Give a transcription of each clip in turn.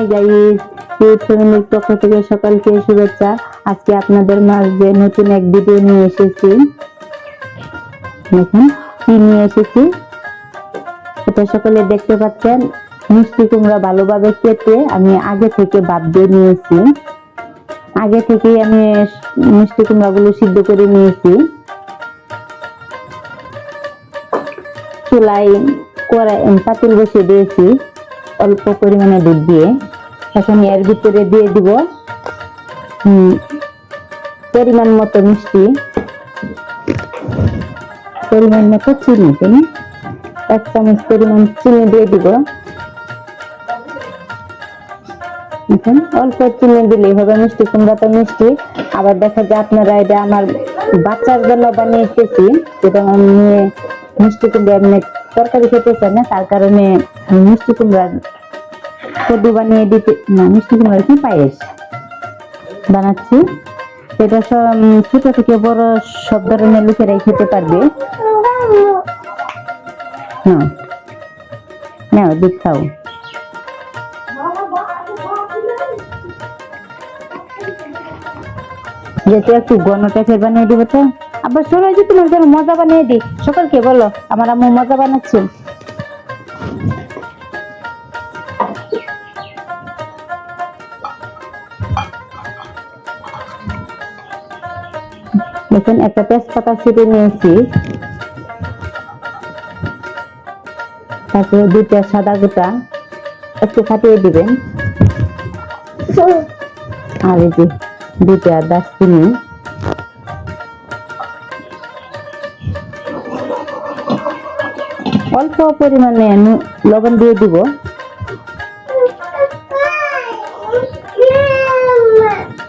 Hi guys ফ্যামিলির পক্ষ থেকে সকালকে শুভেচ্ছা। আজকে আপনাদের মাঝে নতুন এক ভিডিও নিয়ে এসেছি। দেখুন, কি নিয়ে এসেছি? এটা সকলে দেখতে পাচ্ছেন, মিষ্টি কুমড়া ভালোভাবে কেটে আমি আগে থেকে বাদ দিয়ে নিয়েছি। আগে থেকেই আমি মিষ্টি কুমড়াগুলো সিদ্ধ করে নিয়েছি। চুলাই কড়াই পাতিল বসিয়ে দিয়েছি। অল্প পরিমাণে দুধ দিয়ে, এখন এর ভিতরে দিয়ে দিব পরিমাণ মতো মিষ্টি, পরিমাণ মতো চিনি, তাই এক চামচ পরিমাণ চিনি দিয়ে দিব। এখন অল্প চিনি দিলেই হবে মিষ্টি কুমড়া তো মিষ্টি। আবার দেখা যায় আপনারা এটা আমার বাচ্চার জন্য বানিয়েছি, যেটা আমি মিষ্টি কুমড়া তরকারি খেতে চাই না, তার কারণে মিষ্টি কুমড়ার কদু বানিয়ে দিতে না, মিষ্টি কুমড়ার কি পায়েস বানাচ্ছি। এটা সব ছোট থেকে বড় সব ধরনের লোকেরাই খেতে পারবে। হ্যাঁ। নাও, দুধ খাও। যেহেতু একটু ঘন টাইপের বানিয়ে দিব তো। আবার শোনো যে তোমার জন্য মজা বানিয়ে দিই। সকলকে বলো? আমার আম্মু মজা বানাচ্ছে। দেখুন, একটা তেজপাতা ছিটে নিয়েছি। তারপরে দুইটা সাদা গোটা একটু ফাটিয়ে দিবেন। আর এই যে দুইটা দারচিনি পরিমাণে লবণ দিয়ে দিব।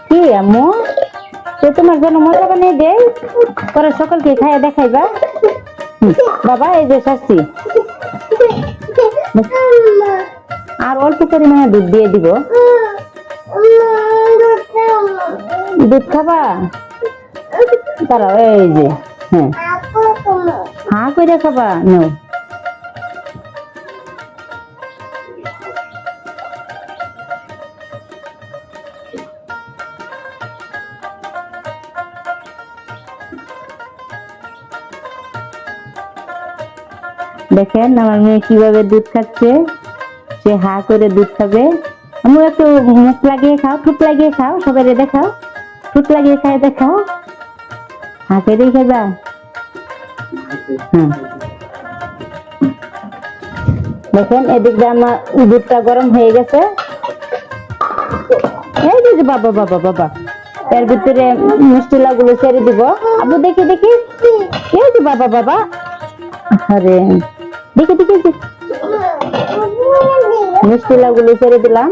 কি আম্মু? তো তোমার জন্য মজা বানিয়ে দেই? পরে সকলকে খাইয়ে দেখাইবা। বাবা, এই যে শাস্তি আর অল্প পরিমাণে দুধ দিয়ে দিব। দুধ খাবা? তারা এই যে হ্যাঁ। হা করে খাবা? নাও। দেখেন আমার মেয়ে কীভাবে দুধ খাচ্ছে। সে হা করে দুধ খাবে। আমি একটু মুখ লাগিয়ে খাও, ঠুট লাগিয়ে খাও, সবাই দেখাও। ঠুট লাগিয়ে খাই দেখাও। হা করে খাবা। হ্যাঁ। দেখেন, এদিক দিয়ে আমার দুধটা গরম হয়ে গেছে। এই যে বাবা বাবা বাবা। এর ভিতরে মিষ্টি লাগুলো ছেড়ে দিব। আবু দেখি দেখি। এই যে বাবা বাবা। আরে দেখি দেখি। মিষ্টি লাগুলো ছেড়ে দিলাম।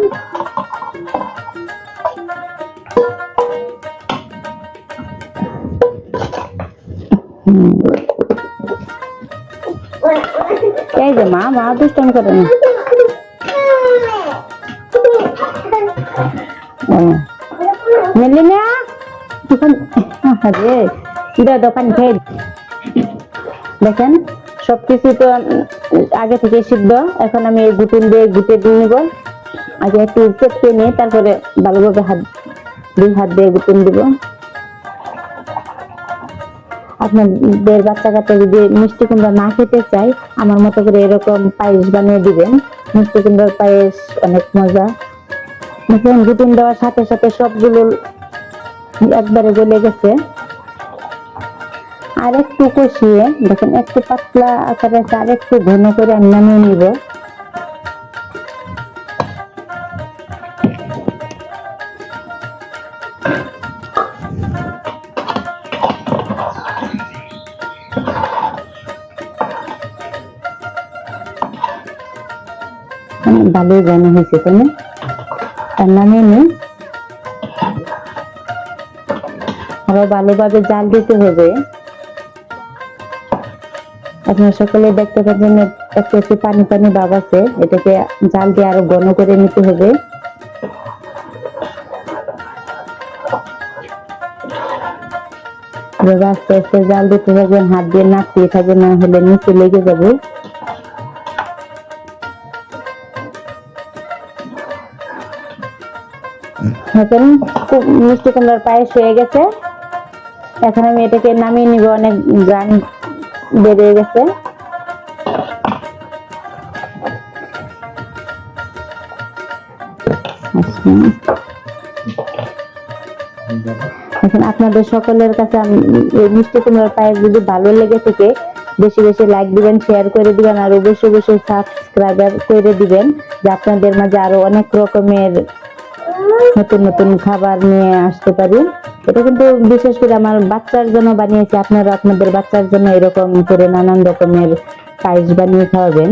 এই যে মা মা দুষ্টম করে না। মিলি না খেয়ে দেখেন। সবকিছু তো আগে থেকে সিদ্ধ। এখন আমি এই গুটুন দিয়ে গুটে দিয়ে নিব। আগে একটু চেপকে নিয়ে তারপরে ভালোভাবে হাত, দুই হাত দিয়ে গুটুন দিব। আপনাদের বাচ্চা কাচ্চা যদি মিষ্টি কুমড়া না খেতে চায়, আমার মতো করে এরকম পায়েস বানিয়ে দিবেন। মিষ্টি কুমড়ার পায়েস অনেক মজা। দেখুন, গুটুন দেওয়ার সাথে সাথে সবগুলো একবারে গলে গেছে। আর একটু কষিয়ে, দেখেন একটু পাতলা আকারে আর একটু ঘন করে আমি নামিয়ে নিব। ভালোই ঘন হয়েছে, তাই আর নামিয়ে নিই। আরও ভালোভাবে জাল দিতে হবে। আপনারা সকলে দেখতে পাচ্ছেন একটু একটু পানি পানি ভাব আছে। এটাকে জাল দিয়ে আরও ঘন করে নিতে হবে। আস্তে আস্তে জাল দিতে থাকবেন, হাত দিয়ে নাড়তে থাকবেন, না হলে নিচে লেগে যাবে। এখন খুব মিষ্টি কুমড়ার পায়েস হয়ে গেছে। এখন আমি এটাকে নামিয়ে নিব অনেক গান বেড়ে গেছে। এখন আপনাদের সকলের কাছে আমি এই মিষ্টি কুমড়ার পায়েস যদি ভালো লেগে থাকে, বেশি বেশি লাইক দিবেন শেয়ার করে দিবেন, আর অবশ্যই অবশ্যই সাবস্ক্রাইবার করে দিবেন, যে আপনাদের মাঝে আরও অনেক রকমের নতুন নতুন খাবার নিয়ে আসতে পারি এটা কিন্তু বিশেষ করে আমার বাচ্চার জন্য বানিয়েছি। আপনারা আপনাদের বাচ্চার জন্য এরকম করে নানান রকমের পায়েস বানিয়ে খাওয়াবেন।